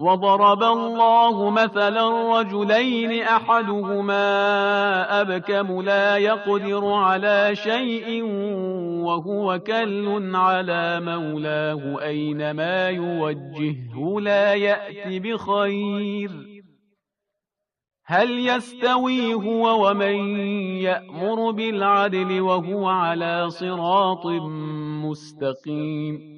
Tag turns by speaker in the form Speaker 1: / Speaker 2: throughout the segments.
Speaker 1: وضرب الله مثلا رجلين احدهما ابكم لا يقدر على شيء وهو كل على مولاه اينما يوجهه لا يات بخير هل يستوي هو ومن يامر بالعدل وهو على صراط مستقيم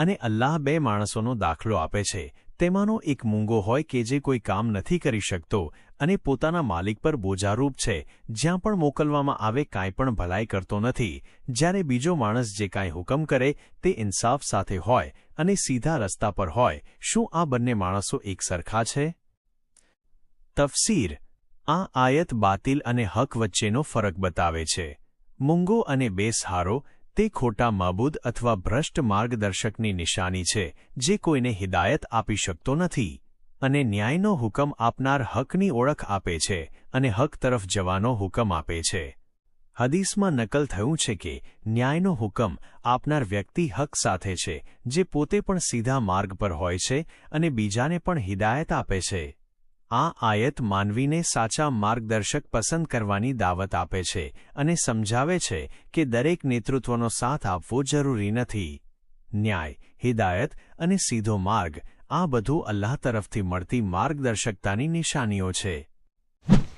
Speaker 2: અને અલ્લાહ બે માણસોનો દાખલો આપે છે. તેમાંનો એક મૂંગો હોય કે જે કોઈ કામ નથી કરી શકતો અને પોતાના માલિક પર બોજારૂપ છે, જ્યાં પણ મોકલવામાં આવે કાંઈ પણ ભલાઈ કરતો નથી. જ્યારે બીજો માણસ જે કાંઈ હુકમ કરે, તે ઇન્સાફ સાથે હોય અને સીધા રસ્તા પર હોય, શું આ બંને માણસો એકસરખા છે? તફસીર. આ આયત બાતિલ અને હક વચ્ચેનો ફરક બતાવે છે. મૂંગો અને બેસહારો તે ખોટા માબૂદ અથવા ભ્રષ્ટ માર્ગદર્શકની નિશાની છે, જે કોઈને હિદાયત આપી શકતો નથી. અને ન્યાયનો હુકમ આપનાર હકની ઓળખ આપે છે અને હક તરફ જવાનો હુકમ આપે છે. હદીસમાં નકલ થયું છે કે, ન્યાયનો હુકમ આપનાર વ્યક્તિ હક સાથે છે, જે પોતે પણ સીધા માર્ગ પર હોય છે અને બીજાને પણ હિદાયત આપે છે. આ આયત માનવીને સાચા માર્ગદર્શક પસંદ કરવાની દાવત આપે છે અને સમજાવે છે કે દરેક નેતૃત્વનો સાથ આપવો જરૂરી નથી. ન્યાય, હિદાયત અને સીધો માર્ગ આ બધું અલ્લાહ તરફથી મળતી માર્ગદર્શકતાની નિશાનીઓ છે.